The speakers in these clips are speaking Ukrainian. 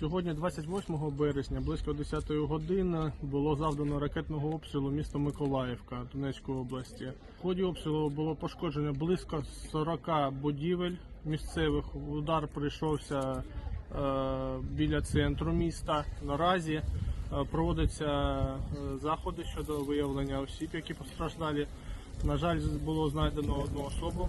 Сьогодні, 28 березня, близько 10 години, було завдано ракетного обстрілу міста Миколаївка Донецької області. В ході обстрілу було пошкоджено близько 40 будівель місцевих. Удар прийшовся е, біля центру міста. Наразі е, проводяться е, заходи щодо виявлення осіб, які постраждалі. На жаль, було знайдено одну особу.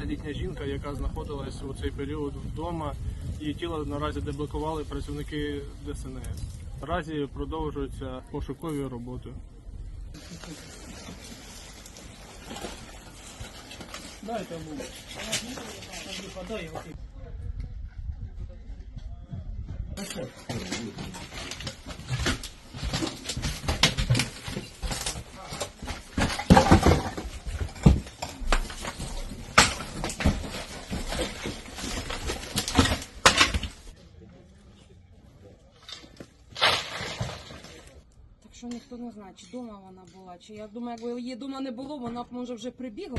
Це літня жінка, яка знаходилась у цей період вдома. Її тіло наразі деблокували працівники ДСНС. Наразі продовжуються пошукові роботи. Дайте. Подай Так що ніхто не знає, чи вдома вона була, чи я думаю, якби її вдома не було, вона б може вже прибігла.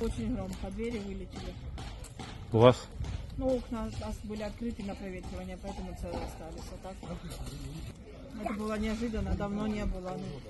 Очень громко, двери вылетели. У вас? Ну, окна у нас были открыты на проветривание, поэтому целые остались. А так, это было неожиданно, давно не было. Ну,